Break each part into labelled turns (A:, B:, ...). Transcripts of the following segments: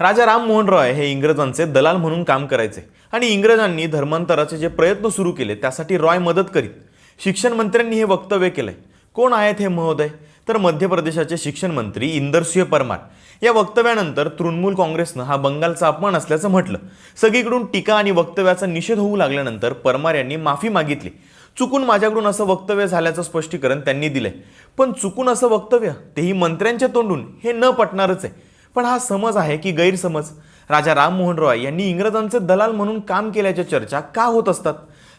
A: राजा राममोहन रॉय हे इंग्रजांचे दलाल म्हणून काम करायचे आणि इंग्रजांनी धर्मांतराचे जे प्रयत्न सुरू केले त्यासाठी रॉय मदत करीत शिक्षण मंत्र्यांनी हे वक्तव्य केलंय. कोण आहेत हे महोदय? तर मध्य प्रदेशाचे शिक्षण मंत्री इंदरसिंह परमार. या वक्तव्यानंतर तृणमूल काँग्रेसनं हा बंगालचा अपमान असल्याचं म्हटलं. सगळीकडून टीका आणि वक्तव्याचा निषेध होऊ लागल्यानंतर परमार यांनी माफी मागितली. चुकून माझ्याकडून असं वक्तव्य झाल्याचं स्पष्टीकरण त्यांनी दिलंय. पण चुकून असं वक्तव्य तेही मंत्र्यांच्या तोंडून हे न पटणारच आहे. पण हा समज आहे की गैरसमज. राजा राममोहन रॉय यांनी इंग्रजांचे दलाल म्हणून काम केल्याच्या चर्चा का होत असतात?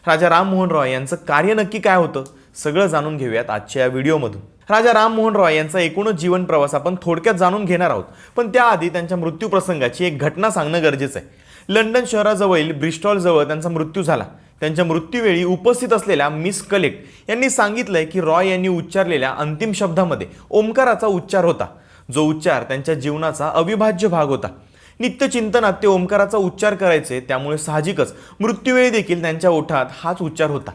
A: राजा राममोहन रॉय यांचं कार्य नक्की काय होतं? सगळं जाणून घेऊयात आजच्या या व्हिडिओमधून. राजा राममोहन रॉय यांचा एकूणच जीवन प्रवास आपण थोडक्यात जाणून घेणार आहोत. पण त्याआधी त्यांच्या मृत्यू प्रसंगाची एक घटना सांगणं गरजेचं आहे. लंडन शहराजवळील ब्रिस्टॉलजवळ त्यांचा मृत्यू झाला. त्यांच्या मृत्यूवेळी उपस्थित असलेल्या मिस कलेक्ट यांनी सांगितलंय की रॉय यांनी उच्चारलेल्या अंतिम शब्दामध्ये ओंकाराचा उच्चार होता. जो उच्चार त्यांच्या जीवनाचा अविभाज्य भाग होता. नित्यचिंतनात ते ओंकाराचा उच्चार करायचे त्यामुळे साहजिकच मृत्यूवेळी देखील त्यांच्या ओठात हाच उच्चार होता.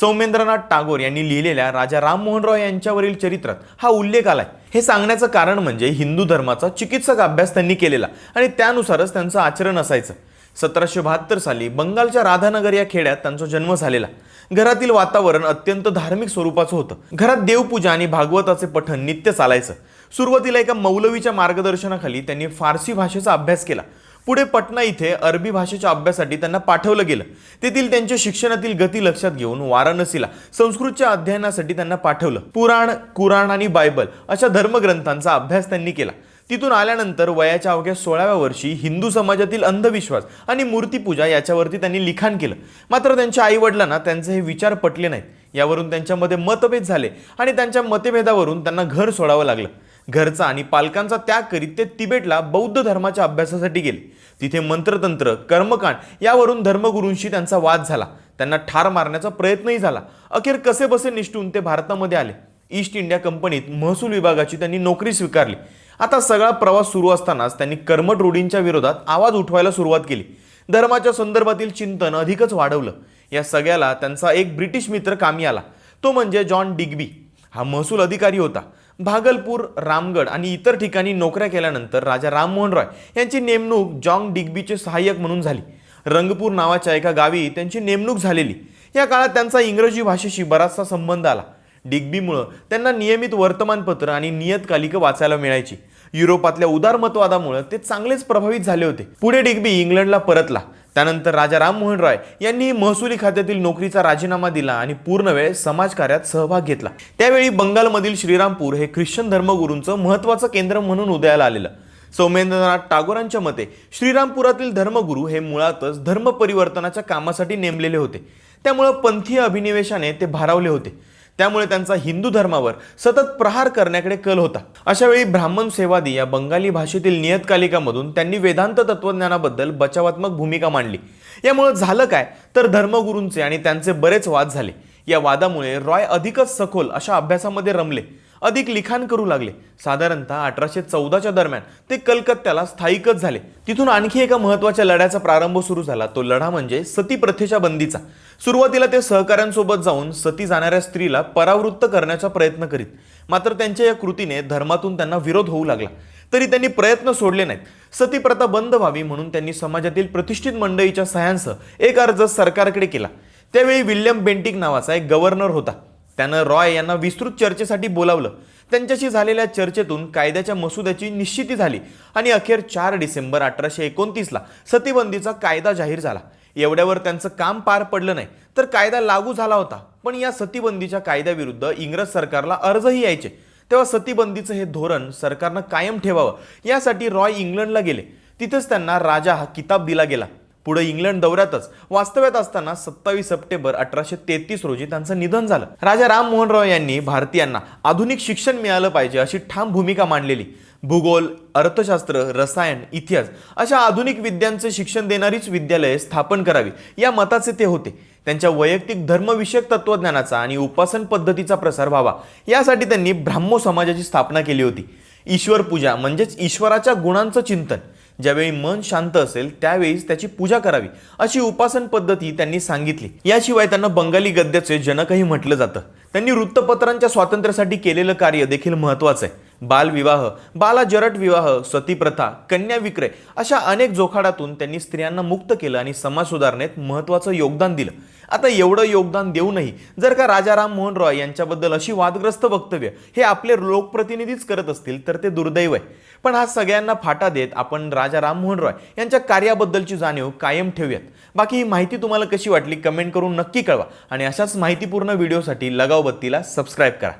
A: सौमेंद्रनाथ टागोर यांनी लिहिलेल्या राजा राममोहन रॉय यांच्यावरील चरित्रात हा उल्लेख आलाय. हे सांगण्याचं कारण म्हणजे हिंदू धर्माचा चिकित्सक अभ्यास त्यांनी केलेला आणि त्यानुसारच त्यांचं आचरण असायचं. सतराशे बहात्तर साली बंगालच्या राधानगर या खेड्यात त्यांचा जन्म झालेला. घरातील वातावरण अत्यंत धार्मिक स्वरूपाचं होतं. घरात देवपूजा आणि भागवताचे पठण नित्य चालायचं. सुरुवातीला एका मौलवीच्या मार्गदर्शनाखाली त्यांनी फारसी भाषेचा अभ्यास केला. पुढे पटना इथे अरबी भाषेच्या अभ्यासासाठी त्यांना पाठवलं गेलं. तेथील त्यांच्या शिक्षणातील गती लक्षात घेऊन वाराणसीला संस्कृतच्या अध्ययनासाठी त्यांना पाठवलं. पुराण कुराण आणि बायबल अशा धर्मग्रंथांचा अभ्यास त्यांनी केला. तिथून आल्यानंतर वयाच्या अवघ्या सोळाव्या वर्षी हिंदू समाजातील अंधविश्वास आणि मूर्तीपूजा याच्यावरती त्यांनी लिखाण केलं. मात्र त्यांच्या आईवडिलांना त्यांचे हे विचार पटले नाहीत. यावरून त्यांच्यामध्ये मतभेद झाले आणि त्यांच्या मतभेदावरून त्यांना घर सोडावं लागलं. घरचा आणि पालकांचा त्याग करीत ते तिबेटला बौद्ध धर्माच्या अभ्यासासाठी गेले. तिथे मंत्रतंत्र कर्मकांड यावरून धर्मगुरूंशी त्यांचा वाद झाला. त्यांना ठार मारण्याचा प्रयत्नही झाला. अखेर कसे बसे निष्ठून ते भारतामध्ये आले. ईस्ट इंडिया कंपनीत महसूल विभागाची त्यांनी नोकरी स्वीकारली. आता सगळा प्रवास सुरू असतानाच त्यांनी कर्मट रूढींच्या विरोधात आवाज उठवायला सुरुवात केली. धर्माच्या संदर्भातील चिंतन अधिकच वाढवलं. या सगळ्याला त्यांचा एक ब्रिटिश मित्र कामी आला. तो म्हणजे जॉन डिग्बी. हा महसूल अधिकारी होता. भागलपूर रामगड आणि इतर ठिकाणी नोकऱ्या केल्यानंतर राजा राममोहन रॉय यांची नेमणूक जॉन डिग्बीचे सहाय्यक म्हणून झाली. रंगपूर नावाच्या एका गावी त्यांची नेमणूक झालेली. या काळात त्यांचा इंग्रजी भाषेशी बराचसा संबंध आला. डिग्बीमुळं त्यांना नियमित वर्तमानपत्र आणि नियतकालिकं वाचायला मिळायची. युरोपातल्या उदारमतवादामुळे ते चांगलेच प्रभावित झाले होते. पुढे डिग्बी इंग्लंडला परतला. त्यानंतर राजा राममोहन रॉय यांनी महसुली खात्यातील नोकरीचा राजीनामा दिला आणि पूर्ण वेळ समाजकार्यात सहभाग घेतला. त्यावेळी बंगालमधील श्रीरामपूर हे ख्रिश्चन धर्मगुरूंचं महत्वाचं केंद्र म्हणून उदयाला आलेलं. सौमेंद्रनाथ टागोरांच्या मते श्रीरामपुरातील धर्मगुरू हे मुळातच धर्म परिवर्तनाच्या कामासाठी नेमलेले होते. त्यामुळं पंथीय अभिनिवेशाने ते भारावले होते. त्यामुळे त्यांचा हिंदू धर्मावर सतत प्रहार करण्याकडे कल होता. अशावेळी ब्राह्मण सेवादी या बंगाली भाषेतील नियतकालिकामधून त्यांनी वेदांत तत्वज्ञानाबद्दल बचावात्मक भूमिका मांडली. यामुळे झालं काय? तर धर्मगुरूंचे आणि त्यांचे बरेच वाद झाले. या वादामुळे रॉय अधिकच सखोल अशा अभ्यासामध्ये रमले. अधिक लिखाण करू लागले. साधारणतः अठराशे चौदाच्या दरम्यान ते कलकत्त्याला स्थायिकच झाले. तिथून आणखी एका महत्त्वाच्या लढ्याचा प्रारंभ सुरू झाला. तो लढा म्हणजे सती प्रथेच्या बंदीचा. सुरुवातीला ते सहकाऱ्यांसोबत जाऊन सती जाणाऱ्या स्त्रीला परावृत्त करण्याचा प्रयत्न करीत. मात्र त्यांच्या या कृतीने धर्मातून त्यांना विरोध होऊ लागला. तरी त्यांनी प्रयत्न सोडले नाहीत. सती प्रथा बंद व्हावी म्हणून त्यांनी समाजातील प्रतिष्ठित मंडळीच्या सह्यांसह एक अर्ज सरकारकडे केला. त्यावेळी विल्यम बेंटिक नावाचा एक गव्हर्नर होता. त्यानं रॉय यांना विस्तृत चर्चेसाठी बोलावलं. त्यांच्याशी झालेल्या चर्चेतून कायद्याच्या मसुद्याची निश्चिती झाली आणि अखेर चार डिसेंबर अठराशे एकोणतीसला सतीबंदीचा कायदा जाहीर झाला. एवढ्यावर त्यांचं काम पार पडलं नाही. तर कायदा लागू झाला होता. पण या सतीबंदीच्या कायद्याविरुद्ध इंग्रज सरकारला अर्जही यायचे. तेव्हा सतीबंदीचं हे धोरण सरकारनं कायम ठेवावं. यासाठी रॉय इंग्लंडला गेले. तिथेच त्यांना राजा हा किताब दिला गेला. पुढे इंग्लंड दौऱ्यातच वास्तव्यात असताना सत्तावीस सप्टेंबर अठराशे तेहतीस रोजी त्यांचं निधन झालं. राजा राममोहन रॉय यांनी भारतीयांना आधुनिक शिक्षण मिळालं पाहिजे अशी ठाम भूमिका मांडलेली. भूगोल अर्थशास्त्र रसायन इतिहास अशा आधुनिक विद्यांचे शिक्षण देणारीच विद्यालये स्थापन करावी. या मताचे ते होते. त्यांच्या वैयक्तिक धर्मविषयक तत्वज्ञानाचा आणि उपासन पद्धतीचा प्रसार व्हावा. यासाठी त्यांनी ब्राह्मो समाजाची स्थापना केली होती. ईश्वर पूजा म्हणजेच ईश्वराच्या गुणांचं चिंतन. ज्यावेळी मन शांत असेल त्यावेळीच त्याची पूजा करावी. अशी उपासन पद्धती त्यांनी सांगितली. याशिवाय त्यांना बंगाली गद्याचे जनकही म्हटलं जातं. त्यांनी वृत्तपत्रांच्या स्वातंत्र्यासाठी केलेलं कार्य देखील महत्वाचं आहे. बालविवाह बालाजरट विवाह सतीप्रथा कन्या विक्रय अशा अनेक जोखाडातून त्यांनी स्त्रियांना मुक्त केलं आणि समाज सुधारणेत महत्त्वाचं योगदान दिलं. आता एवढं योगदान देऊनही जर का राजा राम मोहन रॉय यांच्याबद्दल अशी वादग्रस्त वक्तव्य हे आपले लोकप्रतिनिधीच करत असतील तर ते दुर्दैव आहे. पण हा सगळ्यांना फाटा देत आपण राजा राममोहन रॉय यांच्या कार्याबद्दलची जाणीव कायम ठेवूयात. बाकी ही माहिती तुम्हाला कशी वाटली कमेंट करून नक्की कळवा आणि अशाच माहितीपूर्ण व्हिडिओसाठी लगाव बत्तीला सबस्क्राईब करा.